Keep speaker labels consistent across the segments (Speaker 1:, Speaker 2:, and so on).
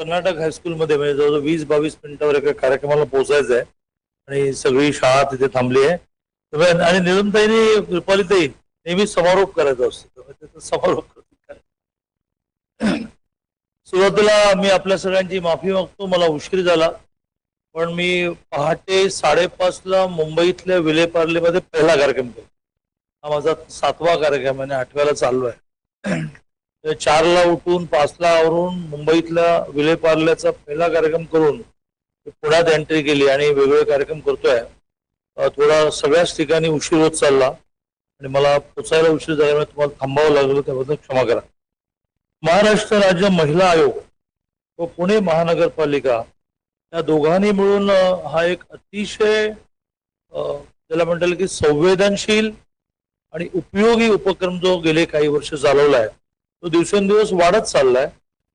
Speaker 1: कर्नाटक हायस्कूलमध्ये म्हणजे जवळजवळ वीस बावीस मिनिटावर एका कार्यक्रमाला पोहोचायचं आहे. आणि सगळी शाळा तिथे थांबली आहे. आणि निलमताईने कृपालीताई नेहमी समारोप करायचा असतो. त्याचा समारोप सुरुवातीला मी आपल्या सगळ्यांची माफी मागतो. मला उशीर झाला. पण मी पहाटे साडेपाच ला मुंबईतल्या विलेपार्लेमध्ये पहिला कार्यक्रम केला. हा माझा सातवा कार्यक्रम आहे आणि आठव्याला चालू आहे. चारला उठून पाचला आवरून मुंबईतल्या विलेपार्ल्याचा पहिला कार्यक्रम करून पुण्यात एंट्री केली आणि वेगवेगळे कार्यक्रम करतोय. थोडा सगळ्याच ठिकाणी उशीर होत चालला आणि मला पोचायला उशीर झाल्यामुळे म्हणजे तुम्हाला थांबावं लागलं त्याबद्दल क्षमा करा. महाराष्ट्र राज्य महिला आयोग व पुणे महानगरपालिका या दोघांनी मिळून हा एक अतिशय त्याला म्हणता येईल की संवेदनशील आणि उपयोगी उपक्रम जो गेले काही वर्ष चालवला आहे तो दिवसेंदिवस वाढत चाललाय.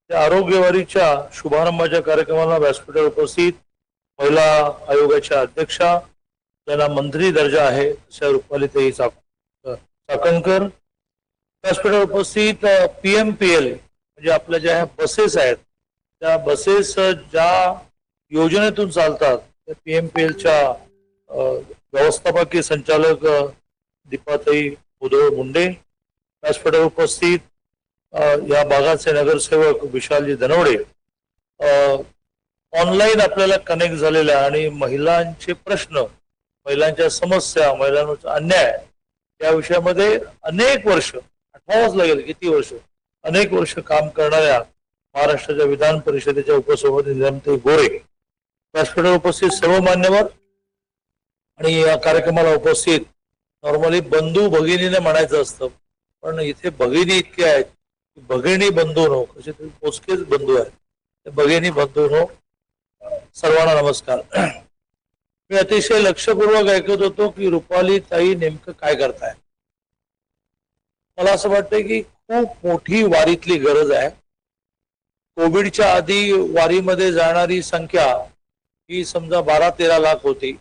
Speaker 1: त्या आरोग्यवारीच्या शुभारंभाच्या कार्यक्रमाला व्यासपीठावर उपस्थित महिला आयोगाच्या अध्यक्षा ज्यांना मंत्री दर्जा आहे अशा रुपालीताई चाक चाकणकर. व्यासपीठावर उपस्थित पी एम पी एल म्हणजे आपल्या ज्या ह्या बसेस आहेत त्या बसेस ज्या योजनेतून चालतात त्या पी एम पी एलच्या व्यवस्थापकीय संचालक दीपाताई उदय मुंडे. व्यासपीठावर उपस्थित या भागाचे नगरसेवक विशालजी धनवडे ऑनलाईन आपल्याला कनेक्ट झालेल्या आणि महिलांचे प्रश्न महिलांच्या समस्या महिलांचा अन्याय या विषयामध्ये अनेक वर्ष आठवावंच लागेल किती वर्ष अनेक वर्ष काम करणाऱ्या महाराष्ट्राच्या विधान परिषदेच्या उपसभापती निलमताई गोरे. व्यासपीठावर उपस्थित सर्व मान्यवर आणि या कार्यक्रमाला उपस्थित नॉर्मली बंधू भगिनीने म्हणायचं असतं पण इथे भगिनी इतके आहेत भगिनी बंधू नो कसे तरी मोजकेच बंधू आहेत. भगिनी बंधू नो सर्वांना नमस्कार. मी अतिशय लक्षपूर्वक ऐकत होतो की रुपाली ताई नेमकं काय करताय. मला असं वाटतंय की खूप मोठी वारीतली गरज आहे. कोविडच्या आधी वारीमध्ये जाणारी संख्या ही समजा बारा तेरा लाख होती.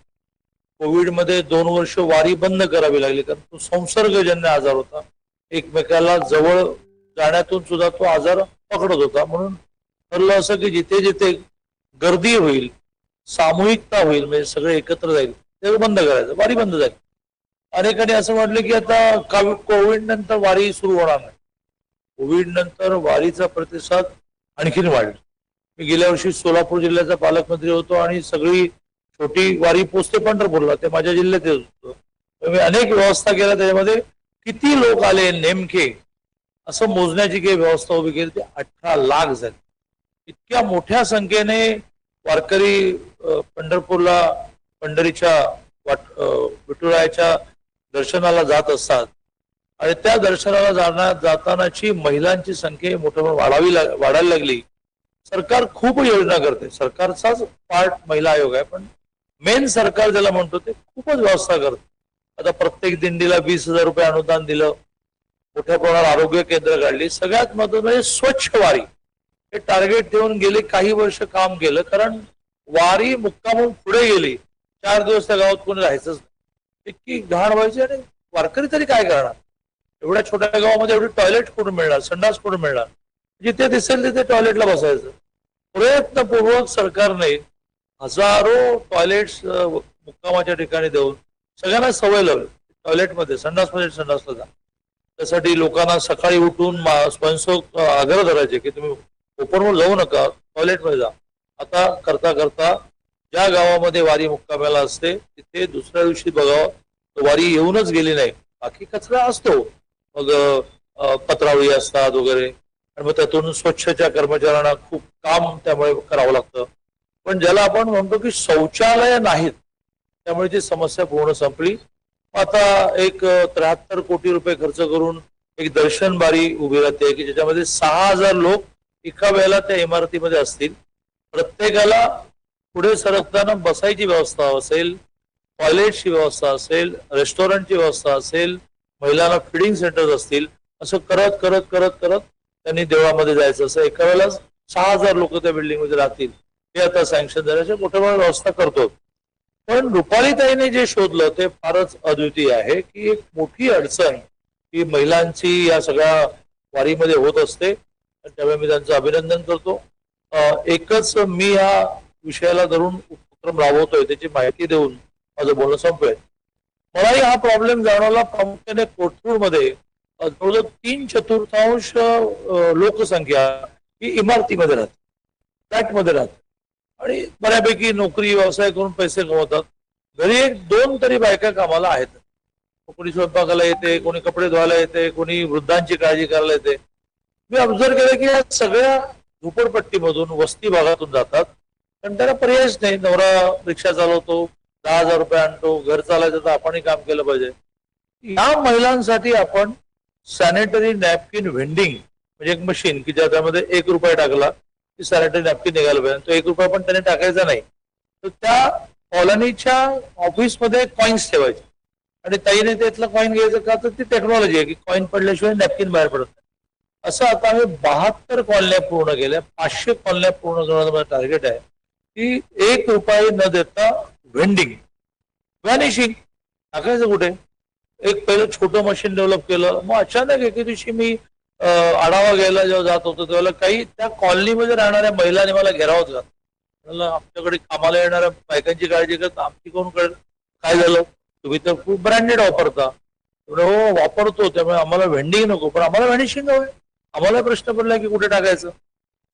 Speaker 1: कोविडमध्ये दोन वर्ष वारी बंद करावी लागली कारण तो संसर्गजन्य आजार होता. एकमेकाला जवळ जाण्यातून सुद्धा तो आजार पकडत होता. म्हणून ठरलं असं की जिथे जिथे गर्दी होईल सामूहिकता होईल म्हणजे सगळे एकत्र जाईल ते बंद करायचं वारी बंद झाली. अनेकांनी असं म्हटलं की आता कोविड नंतर वारी सुरू होणार नाही. कोविड नंतर वारीचा प्रतिसाद आणखीन वाढला. मी गेल्या वर्षी सोलापूर जिल्ह्याचा पालकमंत्री होतो आणि सगळी छोटी वारी पोचते पंढरपूरला ते माझ्या जिल्ह्यात येत होतं. तर मी अनेक व्यवस्था केल्या त्याच्यामध्ये किती लोक आले नेमके असं मोजण्याची काही व्यवस्था उभी केली ती अठरा लाख झाली. इतक्या मोठ्या संख्येने वारकरी पंढरपूरला पंढरीच्या वाट विठुरायाच्या दर्शनाला जात असतात. आणि त्या दर्शनाला जाणार जातानाची महिलांची संख्या मोठ्या प्रमाणात वाढावी लाग- वाढायला लागली. सरकार खूप योजना करते. सरकारचाच पार्ट महिला आयोग आहे पण मेन सरकार ज्याला म्हणतो ते खूपच व्यवस्था करते. आता प्रत्येक दिंडीला वीस हजार रुपये अनुदान दिलं. मोठ्या प्रमाणात आरोग्य केंद्र काढली सगळ्यात महत्वाचं म्हणजे स्वच्छ वारी. हे टार्गेट देऊन गेले काही वर्ष काम केलं कारण वारी मुक्कामून पुढे गेली. चार दिवस त्या गावात कोणी राहायचंच नाही. इतकी घाण व्हायची आणि वारकरी तरी काय करणार? एवढ्या छोट्या गावामध्ये एवढी टॉयलेट कुठून मिळणार? संडास कुठून मिळणार? जिथे दिसेल तिथे टॉयलेटला बसायचं. प्रयत्नपूर्वक सरकारने हजारो टॉयलेट्स मुक्कामाच्या ठिकाणी देऊन सगळ्यांना सवय लावली. टॉयलेटमध्ये संडासमध्ये संडासला जा. त्यासाठी लोकांना सकाळी उठून मा- स्वयंसेवक आग्रह धरायचे की तुम्ही ओपनवर जाऊ नका टॉयलेटमध्ये जा. आता करता करता ज्या गावामध्ये वारी मुक्कामाला असते तिथे दुसऱ्या दिवशी बघावं वारी येऊनच गेली नाही. बाकी कचरा असतो. मग पत्रावळी असतात वगैरे. आणि मग त्यातून स्वच्छच्या कर्मचाऱ्यांना खूप काम त्यामुळे करावं लागतं. पण ज्याला आपण म्हणतो की शौचालय नाहीत त्यामुळे ती समस्या पूर्ण संपली. आता एक त्र्याहत्तर कोटी रुपये खर्च करून एक दर्शन बारी उभी राहते की ज्याच्यामध्ये सहा हजार लोक एका वेळेला त्या इमारतीमध्ये असतील. प्रत्येकाला पुढे सरकताना बसायची व्यवस्था असेल टॉयलेटची व्यवस्था असेल रेस्टॉरंटची व्यवस्था असेल महिलांना फिडिंग सेंटर्स असतील असं करत करत करत करत त्यांनी देवळामध्ये जायचं. असं एका वेळेला सहा हजार लोक त्या बिल्डिंगमध्ये राहतील. हे आता सँक्शन झाल्याच्या मोठ्या प्रमाणात व्यवस्था करतो. पण रुपालीताईने जे शोधलं ते फारच अद्वितीय आहे की एक मोठी अडचण ही महिलांची या सगळ्या वारीमध्ये होत असते. आणि त्यामुळे मी त्यांचं अभिनंदन करतो. एकच मी या विषयाला धरून उपक्रम राबवतोय त्याची माहिती देऊन माझं बोलणं संपवेल मलाही हा प्रॉब्लेम जाणवला प्रामुख्याने कोथरूडमध्ये. जवळजवळ तीन चतुर्थांश लोकसंख्या ही इमारतीमध्ये राहते. फ्लॅटमध्ये राहते. आणि बऱ्यापैकी नोकरी व्यवसाय करून पैसे कमवतात. घरी एक दोन तरी बायका कामाला आहेत. कोणी स्वयंपाकाला येते कोणी कपडे धुवायला येते कोणी वृद्धांची काळजी करायला येते. मी ऑब्झर्व केलं की या सगळ्या झोपडपट्टीमधून वस्ती भागातून जातात. पण त्यांना पर्यायच नाही. नवरा रिक्षा चालवतो दहा हजार रुपये आणतो घर चालायचं तर आपणही काम केलं पाहिजे. या महिलांसाठी आपण सॅनिटरी नॅपकिन व्हेंडिंग म्हणजे एक मशीन की ज्याच्यामध्ये एक रुपये टाकला की सॅनिटरी नॅपकिन निघायला पाहिजे तो एक रुपया पण त्याने टाकायचा नाही. तर त्या कॉलनीच्या ऑफिसमध्ये कॉईन्स ठेवायचे. आणि ताईने त्यातलं कॉईन घ्यायचं का? तर ती टेक्नॉलॉजी आहे की कॉईन पडल्याशिवाय नॅपकिन बाहेर पडत नाही. असं आता आम्ही बहात्तर कॉलन्या पूर्ण केल्या. पाचशे कॉलन्या पूर्ण करण्याचं माझं टार्गेट आहे. की एक रुपये न देता व्हेंडिंग व्हॅनिशिंग टाकायचं कुठे? एक पहिलं छोटं मशीन डेव्हलप केलं. मग अचानक एके दिवशी मी आढावा घ्यायला जेव्हा जात होतो तेव्हा काही त्या कॉलनीमध्ये राहणाऱ्या महिलांनी मला घेरावत घातला. म्हणलं आमच्याकडे कामाला येणाऱ्या बायकांची काळजी करत आमची कोण कळेल काय झालं? तुम्ही तर खूप ब्रँडेड वापरता. हो वापरतो त्यामुळे आम्हाला व्हेंडिंग नको. पण आम्हाला व्हॅनिशिंग हवंय आम्हाला प्रश्न पडला की कुठे टाकायचं?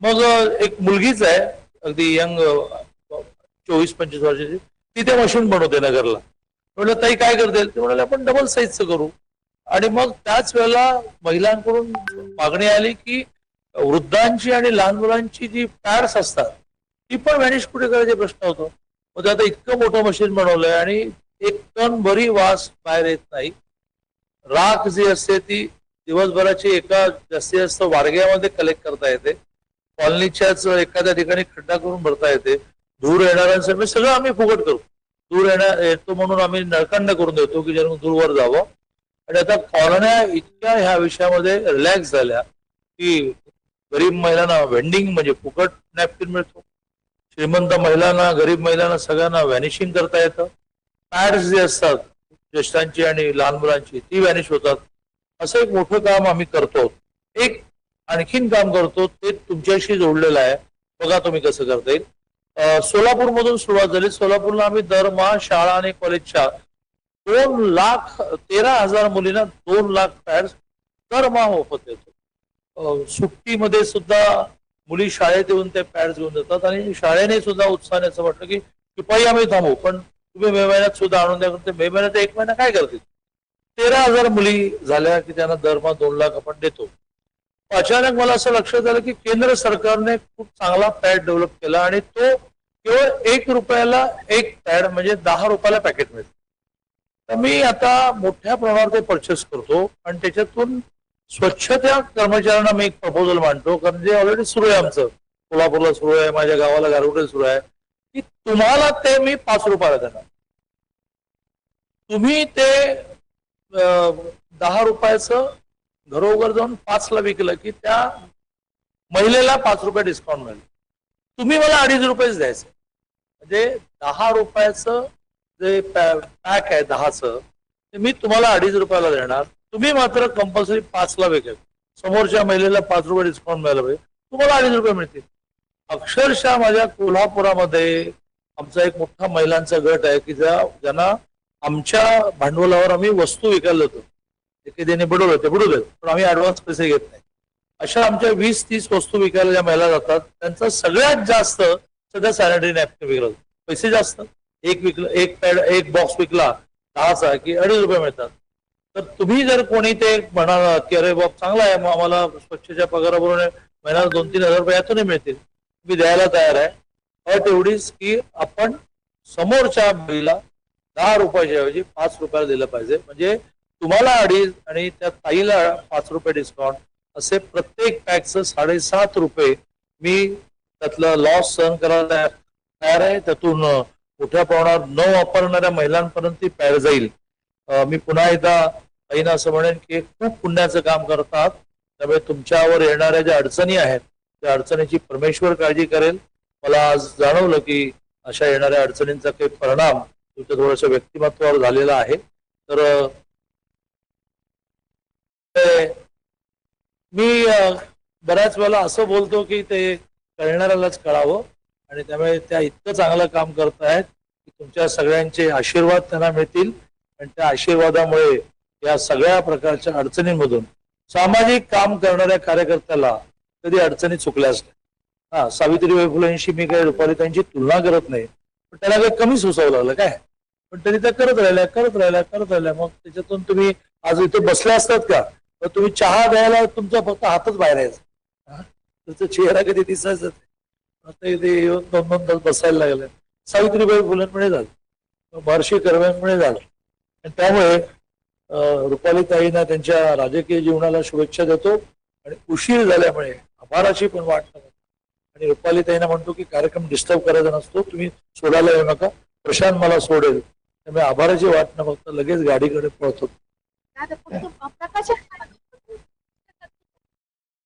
Speaker 1: मग एक मुलगीच आहे अगदी यंग चोवीस पंचवीस वर्षाची. ती ते मशीन बनवते नगरला. म्हटलं ताई काय करते? ते म्हणाले आपण डबल साईजचं करू. आणि मग त्याच वेळेला महिलांकडून मागणी आली की वृद्धांची आणि लहान मुलांची जी पॅड्स असतात ती पण व्हॅनिश कुठे करायचा प्रश्न होतो. मग ते आता इतकं मोठं मशीन बनवलंय आणि एक टन भरी वास बाहेर येत नाही. राख जी असते ती दिवसभराची एका जास्तीत जास्त वाडग्यामध्ये कलेक्ट करता येते. कॉलनीच्याच एखाद्या ठिकाणी खड्डा करून भरता येते. धूर येणाऱ्यांसाठी सगळं आम्ही फुकट करू. दूर येणार येतो म्हणून आम्ही नळकांड करून देतो की जेणेकरून दूरवर जावं. आणि आता कॉलन्या इतक्या ह्या विषयामध्ये रिलॅक्स झाल्या की गरीब महिलांना वेंडिंग म्हणजे फुकट नॅपकिन मिळतो. श्रीमंत महिलांना गरीब महिलांना सगळ्यांना व्हॅनिशिंग करता येतं. पॅड्स जे असतात ज्येष्ठांची आणि लहान मुलांची ती व्हॅनिश होतात. असं एक मोठं काम आम्ही करतो. एक आणखीन काम करतो ते तुमच्याशी जोडलेलं आहे. बघा तुम्ही कसं करता येईल. सोलापूरमधून सुरुवात झाली. सोलापूरला आम्ही दरमहा शाळा आणि कॉलेजच्या दोन लाख तेरा हजार मुलींना दोन लाख पॅड्स दरमहा मोफत येतो सुट्टीमध्ये सुद्धा मुली शाळेत येऊन ते पॅड्स घेऊन जातात आणि शाळेने सुद्धा उत्साहाने असं वाटतं की शिपाई आम्ही थांबू पण तुम्ही मे महिन्यात सुद्धा आणून द्या ते मे महिन्यात एक महिना काय करतील? तेरा हजार मुली झाल्या की त्यांना दरमहा दोन लाख आपण देतो. अचानक मला असं लक्षात आलं की केंद्र सरकारने खूप चांगला पॅड डेव्हलप केला आणि तो केवळ एक रुपयाला एक पॅड म्हणजे दहा रुपयाला पॅकेट मिळतं. मी आता मोठ्या प्रमाणावर ते परचेस करतो. आणि त्याच्यातून स्वच्छता कर्मचाऱ्यांना मी एक प्रपोजल मांडतो. कारण जे ऑलरेडी सुरू आहे आमचं. कोल्हापूरला सुरू आहे माझ्या गावाला गारगुटे सुरू आहे. की तुम्हाला ते मी पाच रुपयाला देणार. तुम्ही ते दहा रुपयाचं घरोघर जाऊन पाचला विकलं की त्या महिलेला पाच रुपये डिस्काउंट मिळेल. तुम्ही मला अडीच रुपयेच द्यायचं. म्हणजे दहा रुपयाचं जे पॅक आहे दहाचं ते मी तुम्हाला अडीच रुपयाला देणार. तुम्ही मात्र कंपल्सरी पाचला विकेल समोरच्या महिलेला पाच रुपये डिस्काउंट मिळाला पाहिजे. तुम्हाला अडीच रुपये मिळतील. अक्षरशः माझ्या कोल्हापुरामध्ये आमचा एक मोठा महिलांचा गट आहे की ज्या ज्यांना आमच्या भांडवलावर आम्ही वस्तू विकायला देतो. एखाद्याने बुडवलं ते बुडू देत पण आम्ही ऍडव्हान्स पैसे घेत नाही. अशा आमच्या वीस तीस वस्तू विकायला ज्या महिला जातात त्यांचा सगळ्यात जास्त सध्या सॅनिटरी नॅपकिन विकला जातो. पैसे जास्त. एक विकलं एक पॅड एक बॉक्स विकला दहाचा की अडीच रुपये मिळतात. तर तुम्ही जर कोणी ते म्हणाला की अरे बाप चांगला आहे मग आम्हाला स्वच्छच्या पगाराबरोबर महिन्याला दोन तीन हजार रुपये यातूनही मिळतील. मी द्यायला तयार आहे. अट एवढीच की आपण समोरच्या महिला दहा रुपयाच्या ऐवजी पाच रुपयाला दिलं पाहिजे. म्हणजे तुम्हाला अडीच आणि त्या ताईला पाच रुपये डिस्काउंट असे प्रत्येक पॅकचं साडेसात रुपये मी त्यातलं लॉस सहन करायला तयार तयार आहे. त्यातून मोठ्या प्रमाणावर न वापरणाऱ्या महिलांपर्यंत ती पॅड जाईल. मी पुन्हा एकदा आईना असं म्हणेन की खूप पुण्याचं काम करतात. त्यामुळे तुमच्यावर येणाऱ्या ज्या अडचणी आहेत त्या अडचणीची परमेश्वर काळजी करेल. मला आज जाणवलं की अशा येणाऱ्या अडचणींचा काही परिणाम तुमच्या थोड्याशा व्यक्तिमत्वावर झालेला आहे. तर मी बऱ्याच वेळेला असं बोलतो की ते कळणाऱ्यालाच कळावं. आणि त्यामुळे त्या इतकं चांगलं काम करत आहेत की तुमच्या सगळ्यांचे आशीर्वाद त्यांना मिळतील. आणि त्या आशीर्वादामुळे या सगळ्या प्रकारच्या अडचणींमधून सामाजिक काम करणाऱ्या कार्यकर्त्याला कधी अडचणी चुकल्याच नाही. हा सावित्रीबाई फुलेंशी मी काही त्यांची तुलना करत नाही पण त्याला काही कमी सुसावं लागलं काय? पण तरी त्या करत राहिल्या करत राहिल्या करत राहिल्या. मग त्याच्यातून तुम्ही आज इथे बसल्या असतात का? तर तुम्ही चहा द्यायला तुमचा फक्त हातच बाहेर यायचा. त्याचा तुमचा चेहरा कधी दिसायचा आता इथे येऊन दोन दोन तास बसायला लागले. सावित्रीबाई फुलेंमुळे झालं. महर्षी कर्व्यांमुळे झालं. आणि त्यामुळे रुपालीताईना त्यांच्या राजकीय जीवनाला शुभेच्छा देतो. आणि उशीर झाल्यामुळे आभाराची पण वाट नका आणि रुपालीताईना म्हणतो की कार्यक्रम डिस्टर्ब करायचा नसतो. तुम्ही सोडायला येऊ नका. प्रशांत मला सोडेल. त्यामुळे आभाराची वाट न बघता लगेच गाडीकडे पळतो.
Speaker 2: प्रकाश